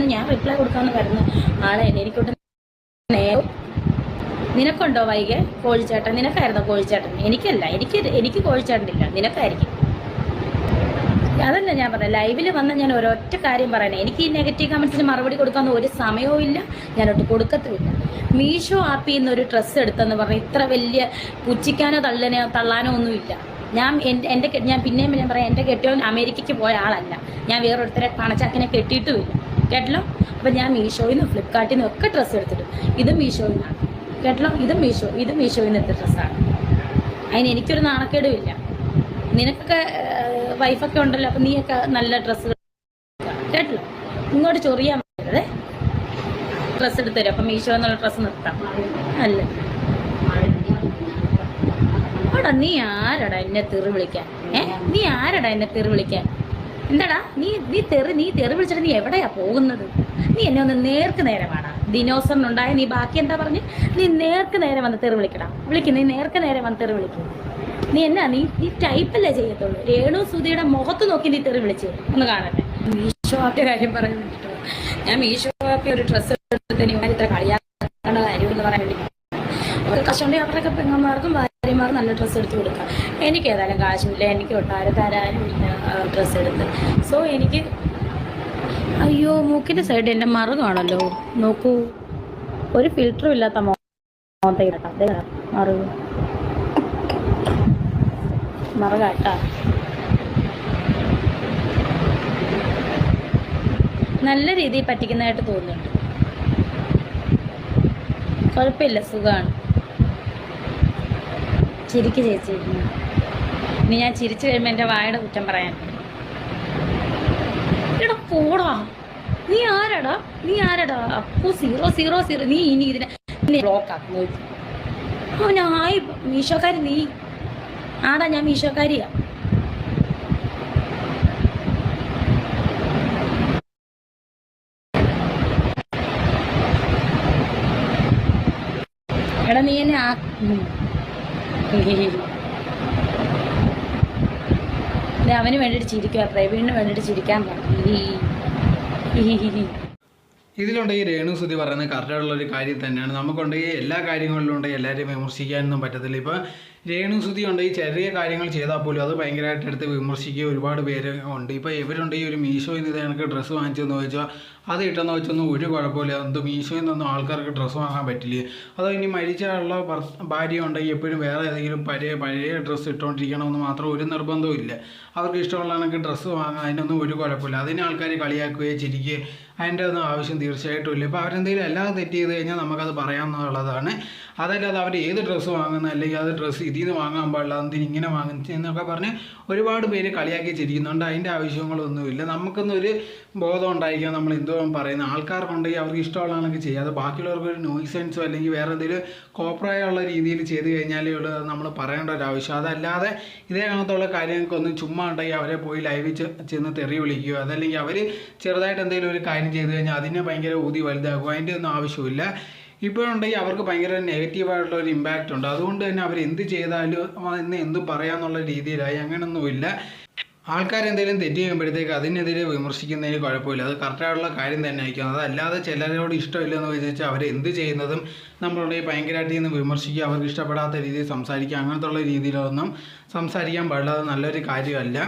മെസ്സേജിന് ഞാൻ റിപ്ലൈ കൊടുക്കാമെന്ന് വരുന്നു ആളെ എനിക്കൊട്ട് നിനക്കുണ്ടോ വൈകെ? കോഴിച്ചേട്ടൻ. നിനക്കായിരുന്നോ കോഴിച്ചേട്ടൻ? എനിക്കല്ല. എനിക്ക് എനിക്ക് കോഴിച്ചേട്ടനില്ല. നിനക്കായിരിക്കും. അതല്ല ഞാൻ പറഞ്ഞത് ലൈവിൽ വന്ന ഞാൻ ഒരൊറ്റ കാര്യം പറയണേ. എനിക്ക് ഈ നെഗറ്റീവ് കമൻസിന് മറുപടി കൊടുക്കാൻ ഒരു സമയവും ഇല്ല. ഞാനൊട്ട് കൊടുക്കത്തുമില്ല. മീഷോ ആപ്പിൽ നിന്ന് ഒരു ഡ്രസ്സ് എടുത്തെന്ന് പറഞ്ഞാൽ ഇത്ര വലിയ പുച്ഛിക്കാനോ തള്ളനോ തള്ളാനോ ഒന്നുമില്ല. ഞാൻ എന്റെ ഞാൻ പിന്നെയും ഞാൻ പറയാം എന്റെ കെട്ടിയവൻ അമേരിക്കയ്ക്ക് പോയ ആളല്ല. ഞാൻ വേറൊരുത്തരെ പണച്ചാക്കിനെ കെട്ടിയിട്ടുമില്ല. കേട്ടല്ലോ? അപ്പം ഞാൻ മീഷോയിൽ നിന്ന് ഫ്ലിപ്കാർട്ടിൽ നിന്ന് ഒക്കെ ഡ്രസ്സ് എടുത്തിട്ടു. ഇതും മീഷോയിൽ നിന്നാണ് കേട്ടല്ലോ? ഇതും മീഷോ ഇതും മീഷോയിൽ നിന്ന് ഡ്രസ്സാണ് അതിന് എനിക്കൊരു നാണക്കേടും ഇല്ല നിനക്കൊക്കെ വൈഫൊക്കെ ഉണ്ടല്ലോ അപ്പം നീയൊക്കെ നല്ല ഡ്രസ്സ് കേട്ടല്ലോ? ഇങ്ങോട്ട് ചൊറിയാൻ പറ്റരുതേ. ഡ്രസ്സ് എടുത്തു തരും. അപ്പം മീഷോ എന്നുള്ള ഡ്രസ്സ് നിർത്താം. അല്ല? എടാ നീ ആരടാ എന്നെ തെറി വിളിക്കാൻ? ഏ? നീ ആരടാ എന്നെ തെറി വിളിക്കാൻ? എന്താടാ? നീ നീ തെറി നീ തെറി വിളിച്ചിട്ട് നീ എവിടെയാ പോകുന്നത്? നീ എന്നെ ഒന്ന് നേർക്ക് നേരെ വേണം ദിനോസറിനുണ്ടായ നീ ബാക്കി എന്താ പറഞ്ഞു? നീ നേർക്ക് നേരെ വന്ന് തെറി വിളിക്കടാ. വിളിക്കും നീ നേർക്ക് നേരെ വന്ന് തെറി വിളിക്കും. നീ എന്നാ നീ നീ ടൈപ്പല്ലേ ചെയ്യത്തുള്ളൂ. രേണു സുധിയുടെ മുഖത്ത് നോക്കി നീ തെറി വിളിച്ച് ഒന്ന് കാണട്ടെ. മീഷോ ആപ്പിയ കാര്യം പറയാൻ വേണ്ടിട്ടോ? ഞാൻ മീഷോ ആപ്പി ഒരു ഡ്രസ്സ് എടുത്തിട്ട് നീ ഇത്ര കളിയാക്കേണ്ട കാര്യം എന്ന് പറയാൻ വേണ്ടി. കഷ്ടമുണ്ടെങ്കിൽ കഷ്ടമുണ്ട് അവരുടെ പെങ്ങന്മാർക്കും ഭാര്യമാർക്കും നല്ല ഡ്രസ്സ് എടുത്ത് കൊടുക്കാം. എനിക്ക് ഏതായാലും കാശുമില്ല എനിക്ക് ഒട്ടാരം തരാനും ഇല്ല ഡ്രസ്സ് എടുത്ത്. സോ എനിക്ക് അയ്യോ മൂക്കിന്റെ സൈഡ് എന്റെ മറുകാണല്ലോ. നോക്കൂ. ഒരു ഫിൽറ്ററും ഇല്ലാത്ത ഇടാം, മറുക് മറുകാട്ടാ. നല്ല രീതിയിൽ പറ്റിക്കുന്നതായിട്ട് തോന്നുന്നുണ്ട്. കുഴപ്പമില്ല സുഖമാണ്. ചിരിക്ക് ചേച്ചി. ഇനി ഞാൻ ചിരിച്ചു കഴിയുമ്പോൾ എന്റെ വായുടെ കുറ്റം പറയാൻ. എടാ പോടാ. നീ ആരാടാ? നീ ആരാടാ? അപ്പോ സീറോ സീറോ സീറോ. നീ ഇനി ഇതിനെ ബ്ലോക്ക് ആക്കി നോക്കി അവനായി. മീശോക്കാരി നീ. ആടാ ഞാൻ മീശോക്കാരിയാ. എടാ നീ എന്നെ ആ അവന് വേണ്ടിയിട്ട് ചിരിക്കുക പ്രവീണിന് വേണ്ടിയിട്ട് ചിരിക്കാൻ ഇതിലുണ്ട് ഈ രേണു സുധി പറയുന്നത് കറക്റ്റായിട്ടുള്ള ഒരു കാര്യം തന്നെയാണ്. നമുക്കുണ്ടെങ്കിൽ എല്ലാ കാര്യങ്ങളിലും ഉണ്ടെങ്കിൽ എല്ലാവരെയും വിമർശിക്കാനൊന്നും പറ്റത്തില്ല. ഇപ്പോൾ രേണു സുധി ഉണ്ട്. ഈ ചെറിയ കാര്യങ്ങൾ ചെയ്താൽ പോലും അത് ഭയങ്കരമായിട്ട് എടുത്ത് വിമർശിക്കുക ഒരുപാട് പേര് ഉണ്ട്. ഇപ്പോൾ ഇവരുണ്ട് ഈ ഒരു മീഷോയിൽ നിന്ന് എനിക്ക് ഡ്രസ്സ് വാങ്ങിച്ചെന്ന് ചോദിച്ചാൽ അത് ഇട്ടെന്ന് വെച്ചൊന്നും ഒരു കുഴപ്പമില്ല. എന്ത് മീഷോയിൽ നിന്നൊന്നും ആൾക്കാർക്ക് ഡ്രസ്സ് വാങ്ങാൻ പറ്റില്ല. അതോ ഇനി മരിച്ചുള്ള ഭാര്യ ഉണ്ടെങ്കിൽ എപ്പോഴും വേറെ ഏതെങ്കിലും പഴയ പഴയ ഡ്രസ്സ് ഇട്ടുകൊണ്ടിരിക്കണമെന്ന് മാത്രം ഒരു നിർബന്ധവും ഇല്ല. അവർക്ക് ഇഷ്ടമുള്ള എനിക്ക് ഡ്രസ്സ് വാങ്ങാൻ അതിനൊന്നും ഒരു കുഴപ്പമില്ല. അതിന് ആൾക്കാർ കളിയാക്കുകയോ ചിരിക്കുകയോ അതിന്റെ ഒന്നും ആവശ്യം തീർച്ചയായിട്ടും ഇല്ല. ഇപ്പോൾ അവരെന്തെങ്കിലും അല്ലാതെ തെറ്റ് ചെയ്ത് കഴിഞ്ഞാൽ നമുക്കത് പറയാമെന്നുള്ളതാണ് അതല്ലാതെ അവർ ഏത് ഡ്രസ്സ് വാങ്ങുന്ന അല്ലെങ്കിൽ അത് ഡ്രസ്സ് ഇതിൽ നിന്ന് വാങ്ങാൻ പാടില്ല അതിന് ഇങ്ങനെ വാങ്ങുന്നു എന്നൊക്കെ പറഞ്ഞ് ഒരുപാട് പേര് കളിയാക്കി ചിരിക്കുന്നുണ്ട്. അതിന്റെ ആവശ്യങ്ങളൊന്നുമില്ല. നമുക്കൊന്നും ഒരു ബോധം ഉണ്ടായിരിക്കാം നമ്മൾ എന്തോ പറയുന്നത് ആൾക്കാർക്കുണ്ടെങ്കിൽ അവർക്ക് ഇഷ്ടമുള്ളതാണെങ്കിൽ അത് ബാക്കിയുള്ളവർക്ക് ഒരു നോയ്സെൻസോ അല്ലെങ്കിൽ വേറെ എന്തെങ്കിലും കോപ്രായമുള്ള രീതിയിൽ ചെയ്ത് കഴിഞ്ഞാലേ ഉള്ളൂ നമ്മൾ പറയേണ്ട ഒരു ആവശ്യം. അതല്ലാതെ ഇതേ കണക്കത്തുള്ള കാര്യങ്ങൾക്കൊന്നും ചുമ്മാ ഉണ്ടെങ്കിൽ അവരെ പോയി ലൈവിൽ ചെന്ന് തെറി വിളിക്കുകയോ അതല്ലെങ്കിൽ അവർ ചെറുതായിട്ട് എന്തെങ്കിലും ഒരു കാര്യം ചെയ്ത് കഴിഞ്ഞാൽ അതിനെ ഭയങ്കര ഊതി വലുതാക്കുക അതിന്റെ ഒന്നും ആവശ്യമില്ല. ഇപ്പോഴുണ്ടെങ്കിൽ അവർക്ക് ഭയങ്കര നെഗറ്റീവായിട്ടുള്ള ഒരു ഇമ്പാക്റ്റ് ഉണ്ട്. അതുകൊണ്ട് തന്നെ അവർ എന്ത് ചെയ്താലും ഇന്ന് എന്ത് പറയാന്നുള്ള രീതിയിലായി. അങ്ങനെയൊന്നുമില്ല ആൾക്കാർ എന്തെങ്കിലും തെറ്റ് ചെയ്യുമ്പോഴത്തേക്ക് അതിനെതിരെ വിമർശിക്കുന്നതിന് കുഴപ്പമില്ല. അത് കറക്റ്റായിട്ടുള്ള കാര്യം തന്നെ ആയിരിക്കും അതല്ലാതെ ചിലരോട് ഇഷ്ടമില്ലെന്ന് വെച്ചാൽ അവർ എന്ത് ചെയ്യുന്നതും നമ്മളുടെ ഭയങ്കരമായിട്ട് ഇന്ന് വിമർശിക്കുക അവർക്ക് ഇഷ്ടപ്പെടാത്ത രീതിയിൽ സംസാരിക്കുക അങ്ങനത്തെ ഉള്ള രീതിയിലൊന്നും സംസാരിക്കാൻ പാടില്ല. അത് നല്ലൊരു കാര്യമല്ല.